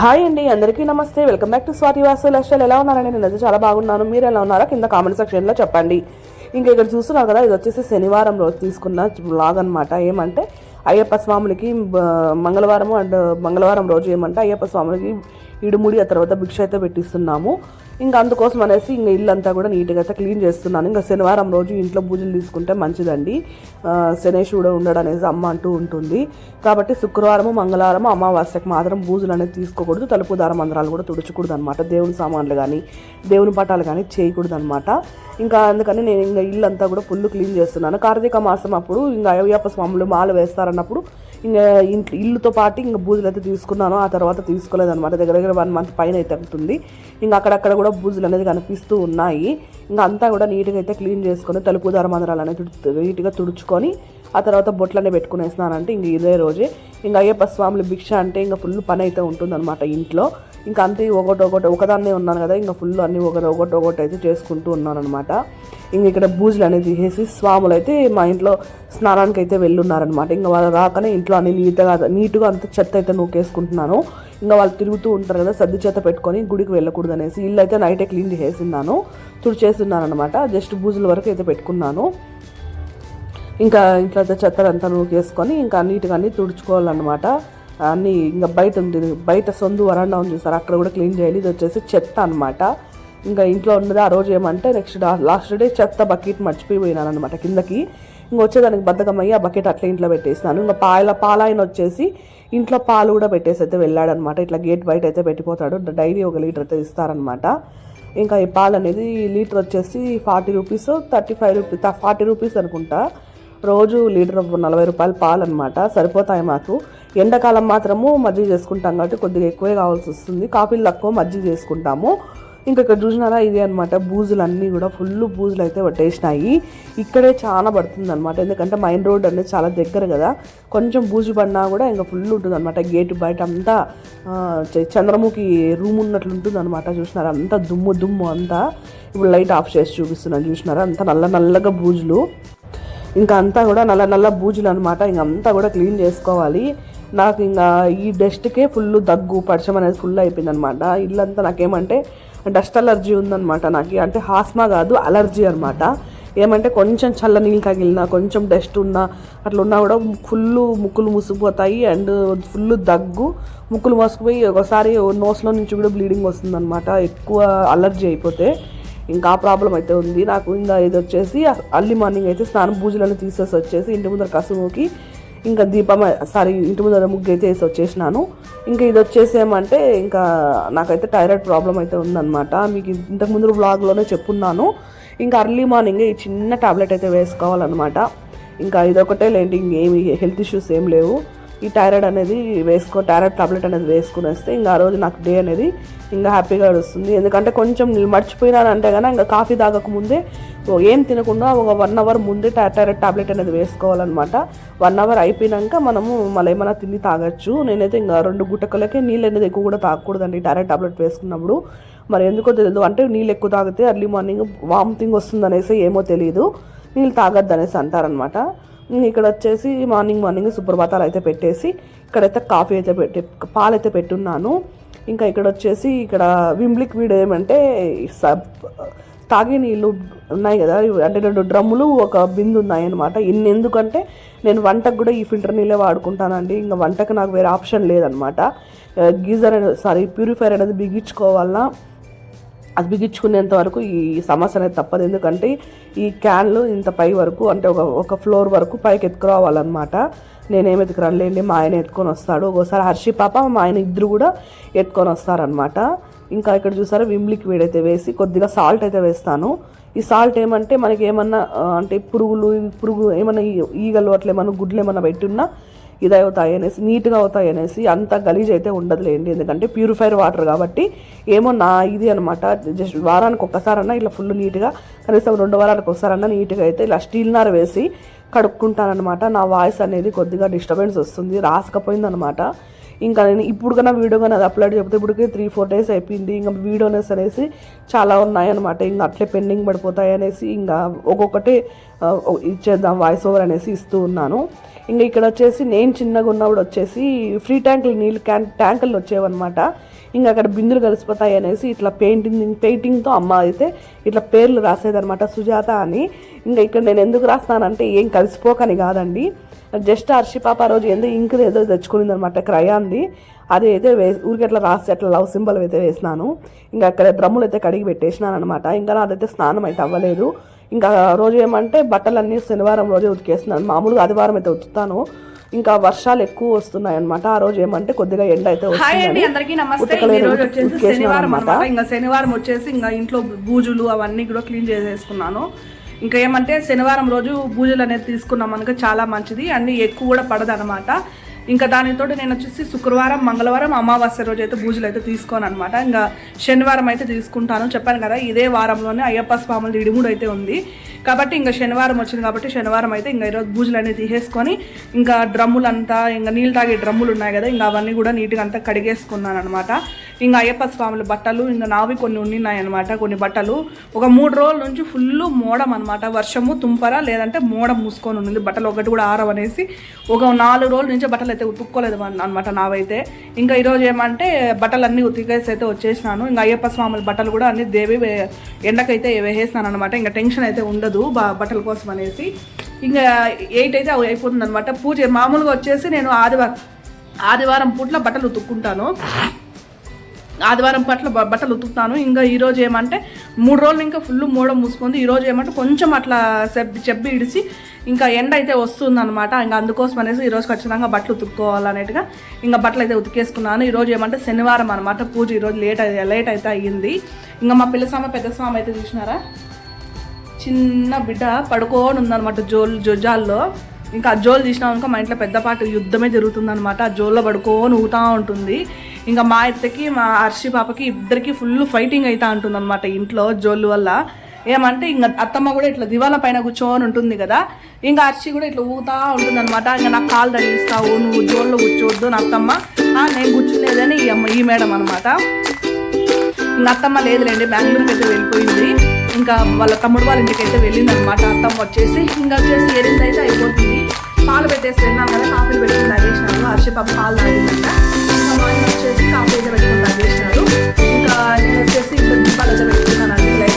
Hi అండి అందరికీ నమస్తే. Welcome back to Swathi Vasu లెస్టల్ ఎలా ఉన్నారండి? నేను అయితే చాలా బాగున్నాను. మీరు ఎలా ఉన్నారో కింద కామెంట్ సెక్షన్లో చెప్పండి. ఇంకా ఇక్కడ చూస్తున్నారు కదా ఇది వచ్చేసి శనివారం రోజు తీసుకున్న బ్లాగ్ అనమాట ఏమంటే అయ్యప్ప స్వాములకి మంగళవారం అండ్ మంగళవారం రోజు ఏమంటే అయ్యప్ప స్వాములకి ఇడుముడి ఆ తర్వాత భిక్ష అయితే పెట్టిస్తున్నాము. ఇంకా అందుకోసం అనేసి ఇంకా ఇల్లు అంతా కూడా నీట్గా అయితే క్లీన్ చేస్తున్నాను. ఇంకా శనివారం రోజు ఇంట్లో పూజలు తీసుకుంటే మంచిదండి. ఆ, ఉండడు అనేసి అమ్మ అంటూ ఉంటుంది. కాబట్టి శుక్రవారము మంగళవారం అమావాస్యకు మాత్రం పూజలు అనేది తీసుకోకూడదు. తలుపు దార మందిరాలు కూడా తుడచకూడదు అనమాట దేవుని సామాన్లు కానీ దేవుని పటాలు కానీ చేయకూడదు అనమాట ఇంకా అందుకని నేను ఇంకా ఇల్లు అంతా కూడా ఫుల్ క్లీన్ చేస్తున్నాను. కార్తీక మాసం అప్పుడు ఇంకా అయ్యప్ప స్వాములు మాల వేస్తారన్నప్పుడు ఇంకా ఇంట్లో ఇల్లుతో పాటు ఇంకా బూజులు అయితే తీసుకున్నాను. ఆ తర్వాత తీసుకోలేదు అనమాట దగ్గర దగ్గర వన్ మంత్ పైన అయితే ఉంటుంది ఇంకా అక్కడక్కడ కూడా బూజులు అనేది కనిపిస్తూ ఉన్నాయి. ఇంకా అంతా కూడా నీట్గా అయితే క్లీన్ చేసుకొని తలుపు దారమందరాలు అనేది నీట్గా తుడుచుకొని ఆ తర్వాత బొట్లనే పెట్టుకునేసినానంటే ఇంక ఇదే రోజే. ఇంకా అయ్యప్ప స్వాములు భిక్ష అంటే ఇంకా ఫుల్ పని అయితే ఉంటుందన్నమాట ఇంట్లో. ఇంకా అంతే ఒకటి ఒకటి ఒకదాన్నే ఉన్నాను కదా ఇంకా ఫుల్ అన్ని ఒకటి ఒకటి ఒకటి అయితే చేసుకుంటూ ఉన్నాను అనమాట ఇంక ఇక్కడ బూజులు అనేది తీసేసి స్వాములు అయితే మా ఇంట్లో స్నానానికి అయితే వెళ్ళున్నారనమాట ఇంకా వాళ్ళు రాకనే ఇంట్లో అన్ని నీట్గా నీట్గా అంత చెత్త అయితే నూకేసుకుంటున్నాను. ఇంకా వాళ్ళు తిరుగుతూ ఉంటారు కదా సర్ది చేత పెట్టుకొని గుడికి వెళ్ళకూడదు అనేసి ఇల్లు అయితే నైటే క్లీన్ చేసేసిన్నాను తుడిచేస్తున్నాను అనమాట జస్ట్ బూజుల వరకు అయితే పెట్టుకున్నాను. ఇంకా ఇంట్లో అయితే నూకేసుకొని ఇంకా నీట్గా అన్ని తుడుచుకోవాలన్నమాట. అన్నీ ఇంకా బయట ఉంది బయట సొందు వరండా ఉంది సార్ అక్కడ కూడా క్లీన్ చేయాలి. ఇది వచ్చేసి చెత్త అనమాట ఇంకా ఇంట్లో ఉన్నది ఆ రోజు ఏమంటే నెక్స్ట్ లాస్ట్ డే చెత్త బకెట్ మర్చిపోయినాను అనమాట కిందకి. ఇంకా వచ్చేదానికి బద్దకమయ్యి ఆ బకెట్ అట్లా ఇంట్లో పెట్టేసినాను. ఇంకా పాల పాలాయన వచ్చేసి ఇంట్లో పాలు కూడా పెట్టేసి అయితే వెళ్ళాడనమాట ఇట్లా గేట్ బయట అయితే పెట్టిపోతాడు. డైలీ ఒక లీటర్ అయితే ఇస్తారనమాట ఇంకా ఈ పాలు అనేది లీటర్ వచ్చేసి forty rupees thirty five rupees forty rupees అనుకుంటా. రోజు లీటర్ నలభై రూపాయలు పాలు అనమాట సరిపోతాయి మాకు? ఎండాకాలం మాత్రము మజ్జిగ చేసుకుంటాం కాబట్టి కొద్దిగా ఎక్కువే కావాల్సి వస్తుంది. కాఫీలు తక్కువ మజ్జిగ చేసుకుంటాము. ఇంకా ఇక్కడ చూసినారా? ఇదే అనమాట బూజులు అన్నీ కూడా ఫుల్ బూజులు అయితే పట్టేసినాయి. ఇక్కడే చాలా పడుతుంది అనమాట ఎందుకంటే మైన్ రోడ్ అనేది చాలా దగ్గర కదా. కొంచెం బూజు పడినా కూడా ఇంకా ఫుల్ ఉంటుంది అనమాట గేటు బయట అంతా చంద్రముఖి రూమ్ ఉన్నట్లు ఉంటుంది అనమాట చూసినారా? అంతా దుమ్ము దుమ్ము అంతా. ఇప్పుడు లైట్ ఆఫ్ చేసి చూపిస్తున్నాను చూసినారా? అంతా నల్ల నల్లగా బూజులు. ఇంకా అంతా కూడా నల్ల నల్ల బూజులు అనమాట ఇంక అంతా కూడా క్లీన్ చేసుకోవాలి. నాకు ఇంకా ఈ డస్ట్కే ఫుల్ దగ్గు పరిచయం అనేది ఫుల్ అయిపోయింది అనమాట ఇల్లంతా నాకేమంటే డస్ట్ అలర్జీ ఉందన్నమాట నాకు. అంటే హాస్మా కాదు అలర్జీ అనమాట ఏమంటే కొంచెం చల్ల నీళ్ళు తగిలినా కొంచెం డస్ట్ ఉన్నా అట్లా ఉన్నా కూడా ఫుల్ ముక్కులు మూసిపోతాయి అండ్ ఫుల్ దగ్గు. ముక్కులు మోసుకుపోయి ఒకసారి నోస్లో నుంచి కూడా బ్లీడింగ్ వస్తుందన్నమాట. ఎక్కువ అలర్జీ అయిపోతే. ఇంకా ప్రాబ్లం అయితే ఉంది. నాకు ఇంకా ఇది వచ్చేసి అర్లీ మార్నింగ్ అయితే స్నానం పూజలను తీసేసి వచ్చేసి ఇంటి ముందర కసుముకి ఇంకా దీపం సారీ ఇంటి ముందర ముగ్గు అయితే వేసి వచ్చేసినాను. ఇంకా ఇది వచ్చేసి ఏమంటే ఇంకా నాకైతే థైరాయిడ్ ప్రాబ్లం అయితే ఉందన్నమాట. మీకు ఇంతకు ముందు బ్లాగ్లోనే చెప్పున్నాను. ఇంకా అర్లీ మార్నింగ్ ఈ చిన్న టాబ్లెట్ అయితే వేసుకోవాలన్నమాట. ఇంకా ఇదొకటే లేండి ఇంకేమి హెల్త్ ఇష్యూస్ ఏం లేవు. ఈ థైరాయిడ్ అనేది వేసుకో థైరాయిడ్ టాబ్లెట్ అనేది వేసుకుని వస్తే ఇంకా ఆ రోజు నాకు డే అనేది ఇంకా హ్యాపీగా వస్తుంది ఎందుకంటే కొంచెం మర్చిపోయినానంటే కానీ ఇంకా కాఫీ తాగక ముందే ఏం తినకుండా ఒక వన్ అవర్ ముందే టా- థైరాయిడ్ టాబ్లెట్ అనేది వేసుకోవాలన్నమాట. వన్ అవర్ అయిపోయినాక మనము మళ్ళీ ఏమైనా తిని తాగొచ్చు. నేనైతే ఇంకా రెండు గుట్టకలకే నీళ్ళు అనేది ఎక్కువ కూడా తాగకూడదండి థైరాయిడ్ టాబ్లెట్ వేసుకున్నప్పుడు. మరి ఎందుకో తెలియదు అంటే నీళ్ళు ఎక్కువ తాగితే అర్లీ మార్నింగ్ వామిటింగ్ వస్తుంది అనేసి ఏమో తెలియదు నీళ్ళు తాగద్దు అనేసి అంటారనమాట ఇక్కడ వచ్చేసి మార్నింగ్ మార్నింగ్ సుప్రభాతాలు అయితే పెట్టేసి ఇక్కడైతే కాఫీ అయితే పెట్టి పాలు అయితే పెట్టున్నాను. ఇంకా ఇక్కడ వచ్చేసి ఇక్కడ విమ్ లిక్విడ్ ఏమంటే సబ్ తాగే నీళ్ళు ఉన్నాయి కదా అంటే రెండు డ్రమ్ములు ఒక బిందు ఉన్నాయి అనమాట ఇన్ని ఎందుకంటే నేను వంటకు కూడా ఈ ఫిల్టర్ నీళ్ళే వాడుకుంటానండి. ఇంకా వంటకు నాకు వేరే ఆప్షన్ లేదనమాట గీజర్ సారీ ప్యూరిఫైర్ అనేది బిగించుకోవాలన్నా అది బిగించుకునేంత వరకు ఈ సమస్య అనేది తప్పదు. ఎందుకంటే ఈ క్యాన్లు ఇంత పై వరకు అంటే ఒక ఒక ఫ్లోర్ వరకు పైకి ఎత్తుకురావాలన్నమాట. నేనేం ఎత్తుకురాలేండి మా ఆయన ఎత్తుకొని వస్తాడు. ఒకసారి హర్షి పాప మా ఆయన ఇద్దరు కూడా ఎత్తుకొని వస్తారనమాట ఇంకా ఇక్కడ చూసారా విమ్ లిక్విడ్ అయితే వేసి కొద్దిగా సాల్ట్ అయితే వేస్తాను. ఈ సాల్ట్ ఏమంటే మనకి ఏమన్నా అంటే పురుగులు పురుగు ఏమన్నా ఈ- ఈగలు అట్లా ఏమన్నా గుడ్లు ఏమన్నా పెట్టున్నా అవుతాయి అనేసి నీట్గా అవుతాయి అనేసి అంత గలీజ్ అయితే ఉండదులేండి. ఎందుకంటే ప్యూరిఫైర్ వాటర్ కాబట్టి ఏమో నా ఇది అనమాట జస్ట్ వారానికి ఒక్కసారన్నా ఇలా ఫుల్ నీట్గా కనీసం రెండు వారాలకు ఒకసారన్నా నీట్గా అయితే ఇలా స్టీల్ నార వేసి కడుక్కుంటానమాట నా వాయిస్ అనేది కొద్దిగా డిస్టర్బెన్స్ వస్తుంది రాసుకపోయిందనమాట ఇంకా నేను ఇప్పుడు కన్నా వీడియో కానీ అది అప్లోడ్ చెప్తే ఇప్పటికే త్రీ ఫోర్ డేస్ అయిపోయింది. ఇంకా వీడియోనెస్ అనేసి చాలా ఉన్నాయన్నమాట. ఇంకా అట్లే పెండింగ్ పడిపోతాయి అనేసి ఇంకా ఒక్కొక్కటి ఇచ్చేద్దాం వాయిస్ ఓవర్ అనేసి ఇస్తూ ఉన్నాను. ఇంకా ఇక్కడ వచ్చేసి నేను చిన్నగా ఉన్నప్పుడు వచ్చేసి ఫ్రీ ట్యాంకులు నీళ్ళు క్యాన్ ట్యాంకులు వచ్చేవన్నమాట. ఇంకా అక్కడ బిందులు కలిసిపోతాయి అనేసి ఇట్లా పెయింటింగ్ పెయింటింగ్తో అమ్మ అయితే ఇట్లా పేర్లు రాసేదనమాట సుజాత అని. ఇంకా ఇక్కడ నేను ఎందుకు రాస్తానంటే ఏం కలిసిపోకని కాదండి. జస్ట్ అర్షిపాప రోజు ఏదో ఇంక్ ఏదో తెచ్చుకునింది అనమాట క్రయాంది. అది అయితే వే ఊరికి అట్లా రాసి అట్లా లవ్ సింబల్ అయితే వేసినాను. ఇంకా అక్కడ డ్రమ్ములు అయితే కడిగి పెట్టేసినాను అనమాట ఇంకా నాదైతే స్నానం అయితే అవ్వలేదు. ఇంకా రోజు ఏమంటే బట్టలన్నీ శనివారం రోజే ఉతికేస్తున్నాను. మామూలుగా ఆదివారం అయితే ఉతుకుతాను. ఇంకా వర్షాలు ఎక్కువ వస్తున్నాయి అనమాట ఆ రోజు ఏమంటే కొద్దిగా ఎండ అయితే వస్తుంది అందరికీ నమస్తే. ఉతకలేదు, ఈ రోజు వచ్చేసి శనివారం ఇంకా శనివారం వచ్చేసి ఇంకా ఇంట్లో బూజులు అవన్నీ కూడా క్లీన్ చేసేసుకున్నాను. ఇంకా ఏమంటే శనివారం రోజు బూజులు అనేది తీసుకున్నాం మనకు చాలా మంచిది. అన్ని ఎక్కువ కూడా పడదు అనమాట ఇంకా దానితో నేను వచ్చేసి శుక్రవారం మంగళవారం అమావాస్య రోజు అయితే పూజలు అయితే తీసుకోను అనమాట ఇంకా శనివారం అయితే తీసుకుంటాను. చెప్పాను కదా ఇదే వారంలోనే అయ్యప్ప స్వాములు ఇడిముడు అయితే ఉంది. కాబట్టి ఇంకా శనివారం వచ్చింది కాబట్టి శనివారం అయితే ఇంకా ఈరోజు బూజులు అనేది తీసేసుకొని ఇంకా డ్రమ్ములంతా ఇంకా నీళ్ళు తాగే డ్రమ్ములు ఉన్నాయి కదా ఇంకా అవన్నీ కూడా నీట్గా అంతా కడిగేసుకున్నాను అనమాట ఇంకా అయ్యప్ప స్వాముల బట్టలు ఇంకా నావి కొన్ని ఉన్నాయి అనమాట కొన్ని బట్టలు. ఒక మూడు రోజుల నుంచి ఫుల్ మోడం అనమాట వర్షము తుంపర లేదంటే మోడం మూసుకొని ఉంది బట్టలు ఒకటి కూడా ఆరవనేసి ఒక నాలుగు రోజుల నుంచి బట్టలు అయితే ఉతుక్కోలేదు అనమాట నావైతే. ఇంకా ఈరోజు ఏమంటే బట్టలు అన్నీ ఉతికేసి అయితే వచ్చేసినాను. ఇంకా అయ్యప్ప స్వాముల బట్టలు కూడా అన్ని దేవి వే- ఎండకైతే వేసేసినాను అనమాట ఇంకా టెన్షన్ అయితే ఉండదు బా బట్టల కోసం అనేసి. ఇంకా ఎయిట్ అయితే అయిపోతుంది అనమాట పూజ మామూలుగా వచ్చేసి నేను ఆదివారం ఆదివారం పూట్ల బట్టలు ఉతుక్కుంటాను. ఆదివారం పట్ల బట్టలు ఉతుకుతాను. ఇంకా ఈరోజు ఏమంటే మూడు రోజులు ఇంకా ఫుల్ మూడం మూసుకుంది. ఈరోజు ఏమంటే కొంచెం అట్లా చెబ్బి చెబ్బి ఇడిచి ఇంకా ఎండ అయితే వస్తుందన్నమాట. ఇంకా అందుకోసం అనేసి ఈరోజు ఖచ్చితంగా బట్టలు ఉతుక్కోవాలనేట్టుగా ఇంకా బట్టలు అయితే ఉతికేసుకున్నాను. ఈరోజు ఏమంటే శనివారం అనమాట పూజ. ఈరోజు లేట్ అయి లేట్ అయితే అయ్యింది. ఇంకా మా పిల్ల స్వామి పెద్ద స్వామి అయితే చూసినారా? చిన్న బిడ్డ పడుకోని ఉందన్నమాట జోల్ జొజాల్లో ఇంకా ఆ జోలు తీసినాక మా ఇంట్లో పెద్దపాటు యుద్ధమే జరుగుతుందనమాట ఆ జోల్లో పడుకోని ఊతా ఉంటుంది. ఇంకా మా అత్తకి మా హర్షి పాపకి ఇద్దరికి ఫుల్ ఫైటింగ్ అవుతా ఉంటుంది అనమాట ఇంట్లో జోళ్ళు వల్ల. ఏమంటే ఇంకా అత్తమ్మ కూడా ఇట్లా దివాల పైన కూర్చొని ఉంటుంది కదా. ఇంకా హర్షి కూడా ఇట్లా ఊగుతా ఉంటుంది అనమాట ఇంకా నాకు కాలు తగిలిస్తావు నువ్వు జోల్లో కూర్చోవద్దు నా అత్తమ్మ. నేను కూర్చునేదని ఈ అమ్మ ఈ మేడం అనమాట ఇంకా అత్తమ్మ లేదులేండి బెంగళూరుకి అయితే వెళ్ళిపోయింది. ఇంకా వాళ్ళ తమ్ముడు వాళ్ళ ఇంటికి అయితే వెళ్ళింది అనమాట అత్తమ్మ వచ్చేసి ఇంకా వచ్చేసి ఎనిమిది అయితే అయిపోతుంది. పాలు పెట్టేసి వెళ్ళాం కదా కాఫీలు పెట్టుకుని తాగేసినారు హర్షపాప పాలు తాగిందంట. వచ్చేసి కాఫీ అయితే పెట్టుకుంటాను తాగేసినారు ఇంకా నేను వచ్చేసి ఇంకా దీపాలు అయితే పెట్టుకున్నాను అండి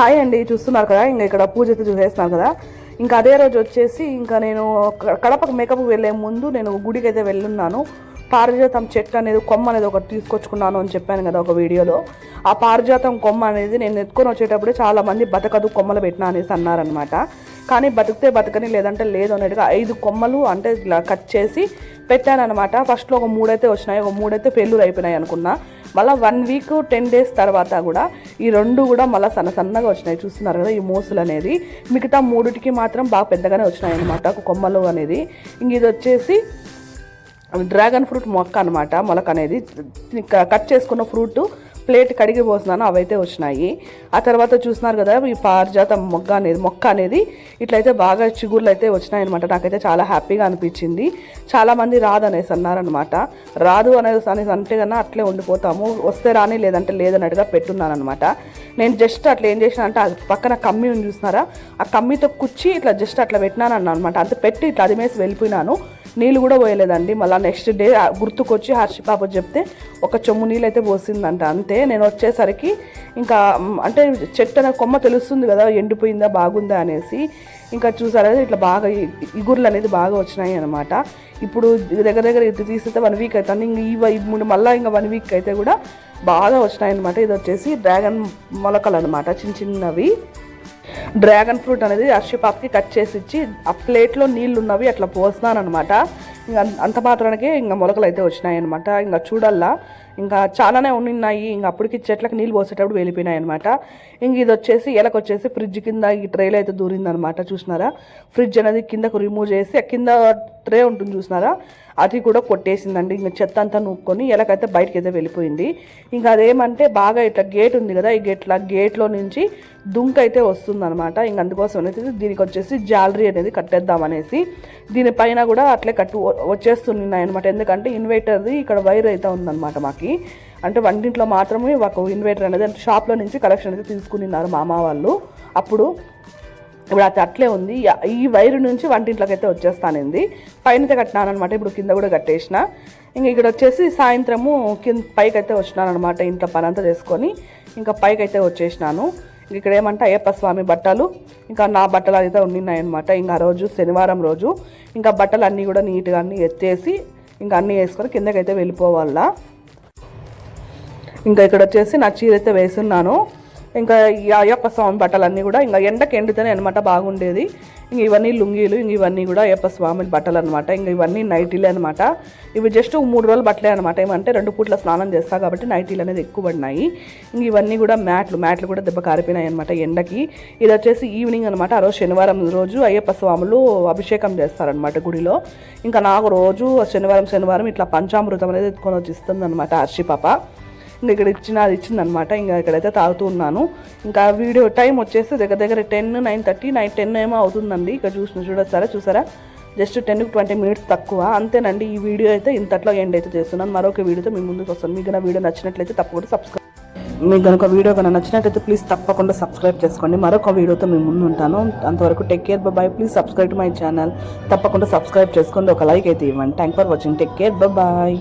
హాయ్ అండి చూస్తున్నారు కదా? ఇంకా ఇక్కడ పూజ అయితే చూసేస్తున్నారు కదా? ఇంకా అదే రోజు వచ్చేసి ఇంకా నేను కడపకు మేకప్ వెళ్ళే ముందు నేను గుడికి అయితే వెళ్ళున్నాను. పారిజాతం చెట్టు అనేది కొమ్మ అనేది ఒకటి తీసుకొచ్చుకున్నాను అని చెప్పాను కదా ఒక వీడియోలో. ఆ పారిజాతం కొమ్మ అనేది నేను ఎత్తుకొని వచ్చేటప్పుడు చాలా మంది బతకదు కొమ్మలు పెట్టినా అనేసి అన్నారనమాట కానీ బతికితే బతకని లేదంటే లేదు అన్నట్టుగా ఐదు కొమ్మలు అంటే ఇలా కట్ చేసి పెట్టాను అనమాట ఫస్ట్లో ఒక మూడైతే వచ్చినాయి ఒక మూడైతే ఫెయిల్యూర్ అయిపోయినాయి అనుకున్నా. మళ్ళీ వన్ వీక్ టెన్ డేస్ తర్వాత కూడా ఈ రెండు కూడా మళ్ళీ సన్న సన్నగా వచ్చినాయి. చూస్తున్నారు కదా ఈ మోసులు అనేది. మిగతా మూడిటికి మాత్రం బాగా పెద్దగానే వచ్చినాయి అనమాట ఒక కొమ్మలు అనేది. ఇంక ఇది వచ్చేసి డ్రాగన్ ఫ్రూట్ మొక్క అనమాట మొలక అనేది. కట్ చేసుకున్న ఫ్రూట్ ప్లేట్ కడిగి పోసినాను అవైతే వచ్చినాయి. ఆ తర్వాత చూస్తున్నారు కదా ఈ పారిజాతం మొగ్గ అనేది మొక్క అనేది ఇట్లయితే బాగా చిగుర్లు అయితే వచ్చినాయి అనమాట నాకైతే చాలా హ్యాపీగా అనిపించింది. చాలామంది రాదు అనేసి అన్నారనమాట రాదు అనేసి అనేసి అంటే కన్నా అట్లే ఉండిపోతాము. వస్తే రాని లేదంటే లేదన్నట్టుగా పెట్టున్నాను అనమాట నేను జస్ట్ అట్లా ఏం చేసిన అంటే అది పక్కన కమ్మి ఉంది చూస్తున్నారా ఆ కమ్మితో కుచ్చి ఇట్లా జస్ట్ అట్లా పెట్టినాను అన్న అనమాట. అంత పెట్టి ఇట్లా అదిమేసి వెళ్ళిపోయినాను. నీళ్ళు కూడా పోయలేదండి. మళ్ళీ నెక్స్ట్ డే గుర్తుకొచ్చి హర్షి పాప చెప్తే ఒక చెమ్ము నీళ్ళు అయితే పోసిందంట అంతే. నేను వచ్చేసరికి ఇంకా అంటే చెట్టు అనే కొమ్మ తెలుస్తుంది కదా ఎండిపోయిందా బాగుందా అనేసి. ఇంకా చూసారా ఇట్లా బాగా ఇగుర్లు అనేది బాగా వచ్చినాయి అనమాట. ఇప్పుడు దగ్గర దగ్గర ఇది తీస్తే వన్ వీక్ అవుతుంది ఇంక ఈ మూడు మళ్ళీ ఇంకా వన్ వీక్ అయితే కూడా బాగా వచ్చినాయి అనమాట ఇది వచ్చేసి డ్రాగన్ మొలకలు అనమాట చిన్న చిన్నవి. డ్రాగన్ ఫ్రూట్ అనేది అర్షిపాప్కి కట్ చేసి ఇచ్చి ఆ ప్లేట్లో నీళ్ళు ఉన్నవి అట్లా పోస్తున్నానమాట ఇంకా అంత మాత్రానికే ఇంకా మొలకలు అయితే వచ్చినాయి అనమాట ఇంకా చూడల్లా. ఇంకా చాలానే ఉన్నాయి ఇంకా అప్పటికి చెట్లకు నీళ్ళు పోసేటప్పుడు వెళ్ళిపోయినాయి అనమాట ఇంక ఇది వచ్చేసి ఎలకు వచ్చేసి ఫ్రిడ్జ్ కింద ఈ ట్రైలో అయితే దూరిందనమాట చూసినారా? ఫ్రిడ్జ్ అనేది కిందకు రిమూవ్ చేసి ఆ కింద ట్రే ఉంటుంది చూసినారా? అది కూడా కొట్టేసిందండి. ఇంకా చెత్త అంతా నూక్కొని ఎలాగైతే బయటకి అయితే వెళ్ళిపోయింది. ఇంకా అదేమంటే బాగా ఇట్లా గేట్ ఉంది కదా ఈ గేట్ల గేట్లో నుంచి దుంక అయితే వస్తుందన్నమాట. ఇంక అందుకోసం అనేది దీనికి వచ్చేసి జాలరీ అనేది కట్టేద్దాం అనేసి దీనిపైన కూడా అట్లే కట్టు వచ్చేస్తున్నాయి అనమాట ఎందుకంటే ఇన్వర్టర్ది ఇక్కడ వైర్ అయితే ఉందన్నమాట మాకు. అంటే వంటింట్లో మాత్రమే ఒక ఇన్వర్టర్ అనేది షాప్లో నుంచి కలెక్షన్ అయితే తీసుకున్నారు మామ వాళ్ళు. అప్పుడు ఇప్పుడు అది అట్లే ఉంది. ఈ వైరు నుంచి వంటింట్లోకి అయితే వచ్చేస్తానింది. పైన అయితే కట్టినాను అనమాట ఇప్పుడు కింద కూడా కట్టేసిన. ఇంక ఇక్కడ వచ్చేసి సాయంత్రము కింద పైకి అయితే వచ్చినాను అనమాట ఇంట్లో పని అంతా చేసుకొని. ఇంకా పైకి అయితే వచ్చేసినాను. ఇంక ఇక్కడ ఏమంటే అయ్యప్ప స్వామి బట్టలు. ఇంకా నా బట్టలు అయితే ఉన్నాయి ఇంకా ఆ రోజు శనివారం రోజు ఇంకా బట్టలు అన్నీ కూడా నీట్గా అన్నీ ఎత్తేసి ఇంకా అన్నీ వేసుకొని కిందకైతే వెళ్ళిపోవాలా. ఇంకా ఇక్కడ వచ్చేసి నా చీర అయితే వేసున్నాను. ఇంకా ఈ అయ్యప్ప స్వామి బట్టలన్నీ కూడా ఇంకా ఎండకి ఎండితేనే అనమాట బాగుండేది. ఇంక ఇవన్నీ లుంగీలు ఇంక ఇవన్నీ కూడా అయ్యప్ప స్వామి బట్టలు అనమాట ఇంక ఇవన్నీ నైటీలే అనమాట ఇవి జస్ట్ మూడు రోజులు బట్టలే అనమాట ఏమంటే రెండు పూట్ల స్నానం చేస్తా కాబట్టి నైటీలు అనేది ఎక్కువ పడినాయి. ఇంక ఇవన్నీ కూడా మ్యాట్లు మ్యాట్లు కూడా దెబ్బ కారిపోయినాయి అనమాట ఎండకి. ఇది వచ్చేసి ఈవినింగ్ అనమాట ఆ రోజు శనివారం రోజు అయ్యప్ప స్వాములు అభిషేకం చేస్తారనమాట గుడిలో. ఇంకా నాకు రోజు శనివారం శనివారం ఇట్లా పంచామృతం అనేది ఎత్తుకొని వచ్చి ఇస్తుంది అనమాట హర్షి పాప ఇంకా ఇక్కడ ఇచ్చిన అది ఇచ్చిందనమాట ఇంకా ఇక్కడైతే తాగుతూ ఉన్నాను. ఇంకా వీడియో టైం వచ్చేసి దగ్గర దగ్గర ten nine thirty nine ten ఏమో అవుతుందండి. ఇక్కడ చూసిన చూడొస్తారా చూసారా? జస్ట్ టెన్ ట్వంటీ మినిట్స్ తక్కువ. అంతేనండి ఈ వీడియో అయితే ఇంతట్లో ఎండ్ అయితే చేస్తున్నాను. మరొక వీడియోతో మీ ముందుకు వస్తాను. మీకు నా వీడియో నచ్చినట్లయితే తప్పకుండా సబ్స్క్రైబ్ మీకు కనుక వీడియో కనుక నచ్చినట్లయితే ప్లీజ్ తప్పకుండా సబ్స్క్రైబ్ చేసుకోండి. మరొక వీడియోతో మేము ముందు ఉంటాను. అంతవరకు take care bye please subscribe to my channel తప్పకుండా సబ్స్క్రైబ్ చేసుకోండి. ఒక లైక్ అయితే ఇవ్వండి. Thank for watching take care bye